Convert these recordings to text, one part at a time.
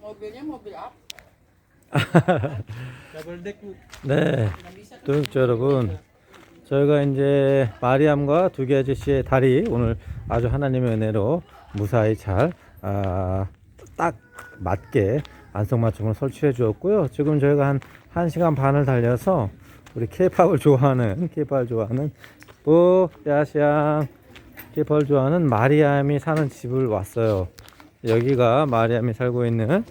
Mobilnya mobil apa? Double deck bu. 네? 구독자 여러분, 저희가 이제 마리암과 두개 아저씨의 다리 오늘 아주 하나님의 은혜로 무사히 잘, 아, 딱 맞게 안성맞춤을 설치해 주었고요. 지금 저희가 한 1시간 반을 달려서 우리 케이팝을 좋아하는, 케이팝을 좋아하는 뽀, 야시양, 케이팝을 좋아하는 마리암이 사는 집을 왔어요. 여기가 마리암이 살고 있는,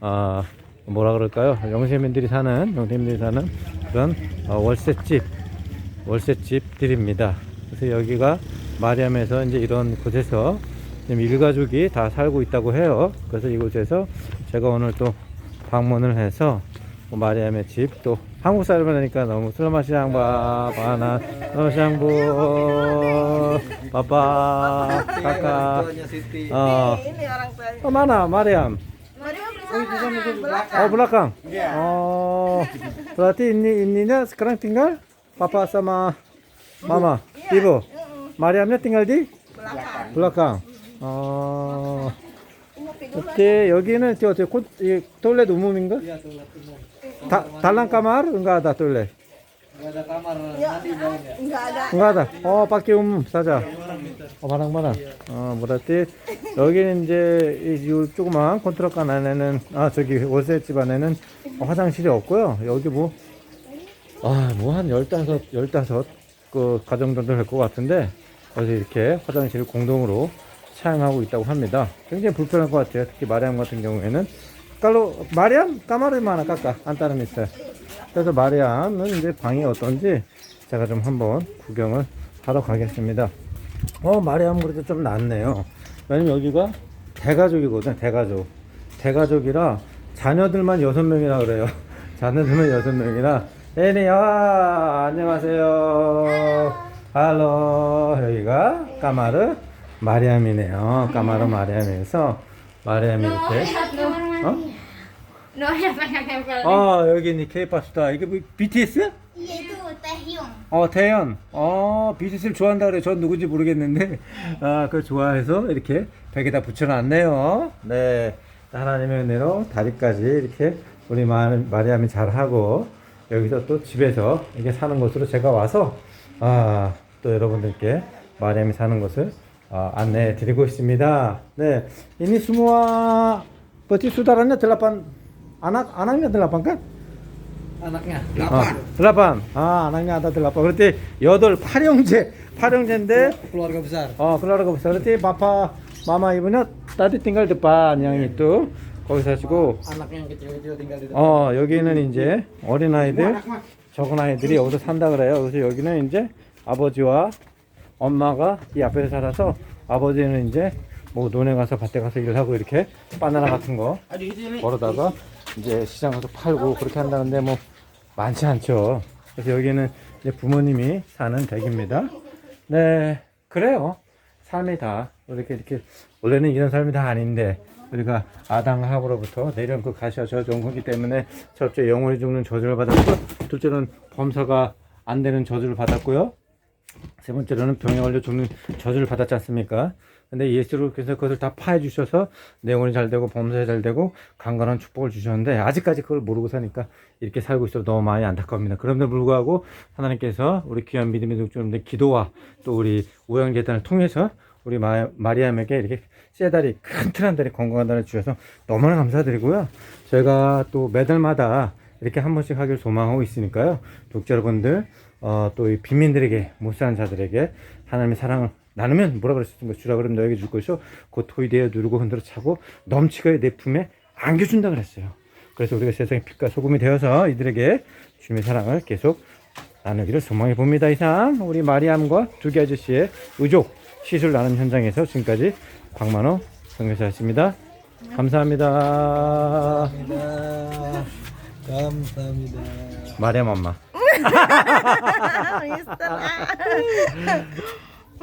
아, 뭐라 그럴까요? 영세민들이 사는, 영세민들이 사는 그런 어, 월세집, 월세집들입니다. 그래서 여기가 마리암에서 이제 이런 곳에서 지금 일가족이 다 살고 있다고 해요. 그래서 이곳에서 제가 오늘 또 방문을 해서 뭐 마리암의 집, 또 한국 사람을 하니까 너무 슬라마시앙 바, 바나, 슬라마시앙부, 바바, 카카, Siti. 어. 어, mana 마리암? Oh. Oh. Oh ini ininya sekarang tinggal papa sama mama, ibu. Mariamnya tinggal di Belakang. belakang. Oh. Mau tidur Oke 여기는 이 toilet umum인가? 다, 달랑 kamar enggak ada toilet? Nggak ada kamar mandi dalam ya. Enggak ada. enggak ada. Oh pakai umum saja. 어, 바랑바랑. 어, berarti 여기는 이제 이 요 조그만 컨트롤칸 안에는 아 저기 월세 집 안에는 화장실이 없고요. 여기 뭐 아, 뭐 한 열다섯 열다섯 그 가정 정도 될 것 같은데 그래서 이렇게 화장실을 공동으로 사용하고 있다고 합니다. 굉장히 불편할 것 같아요. 특히 마리암 같은 경우에는 깔로 마리암 까마르마나 깎아 안따름 있어요. 그래서 마리암은 이제 방이 어떤지 제가 좀 한번 구경을 하러 가겠습니다. 어, 마리암 그래도 좀 낫네요. 왜냐면 여기가 대가족이거든, 대가족. 대가족이라 자녀들만 여섯 명이라 그래요. 자녀들만 여섯 명이라. 에니야, 안녕하세요. 할로, 여기가 까마르 마리암이네요. 까마르 마리암에서 마리암이 이렇게. 어? 아, 여기 있니 케이팝 스타. 이게 뭐, BTS? Itu Taehyung. 어, 태연. 어, BTS를 좋아한다 그래. 전 누군지 모르겠는데. 아, 그걸 좋아해서 이렇게 벽에다 붙여놨네요. 네. 하나님의 은혜로 다리까지 이렇게 우리 마, 마리암이 잘하고 여기서 또 집에서 이렇게 사는 곳으로 제가 와서 아, 또 여러분들께 마리암이 사는 곳을 아, 안내해 드리고 있습니다. 네. Ini semua berarti saudaranya delapan anak anaknya delapan kan? Anaknya. 어, delapan. 아, anaknya ada delapan. berarti 여덟 팔형제. 팔형제인데 Keluarga besar. 어, keluarga besar. berarti papa, mama, ibunya tadi tinggal depan yang itu. 거기 사시고 depan. 어, 여기는 이제 어린 아이들, 적은 아이들이 여기서 산다 그래요. 그래서 여기는 이제 아버지와 엄마가 이 앞에서 살아서 아버지는 이제 뭐 논에 가서 밭에 가서 일을 하고 이렇게 바나나 같은 거. 벌어다가 이제 시장 가서 팔고 그렇게 한다는데 뭐 많지 않죠. 그래서 여기는 이제 부모님이 사는 댁입니다. 네, 그래요. 삶이 다 이렇게 이렇게 원래는 이런 삶이 다 아닌데 우리가 아담하고로부터 내려온 그 가시와 저 종이기 때문에 첫째 영원히 죽는 저주를 받았고 둘째는 범사가 안 되는 저주를 받았고요. 세 번째로는 병에 걸려 죽는 저주를 받았지 않습니까? 근데 예수님께서 그것을 다 파해 주셔서 내용이 잘 되고 범사에 잘 되고 강건한 축복을 주셨는데 아직까지 그걸 모르고 사니까 이렇게 살고 있어 너무 많이 안타까웁니다. 그럼에도 불구하고 하나님께서 우리 귀한 믿음의 독주님들 기도와 또 우리 우영 재단을 통해서 우리 마, 마리암에게 이렇게 쇠다리 큰 트란 다리 건강한 다리 주셔서 너무나 감사드리고요. 저희가 또 매달마다 이렇게 한 번씩 하길 소망하고 있으니까요. 독자 여러분들 어, 또 이 빈민들에게 못 사는 자들에게 하나님의 사랑을 나누면 뭐라 그랬습니까? 주라 그러면 너에게 줄 것이요 곧 토이되어 누르고 흔들어 차고 넘치게 내 품에 안겨준다 그랬어요. 그래서 우리가 세상의 빛과 소금이 되어서 이들에게 주님의 사랑을 계속 나누기를 소망해 봅니다. 이상 우리 마리암과 두개 아저씨의 의족 시술 나눔 현장에서 지금까지 광만호 선교사였습니다. 감사합니다. Kamsahamnida. 마리암 엄마.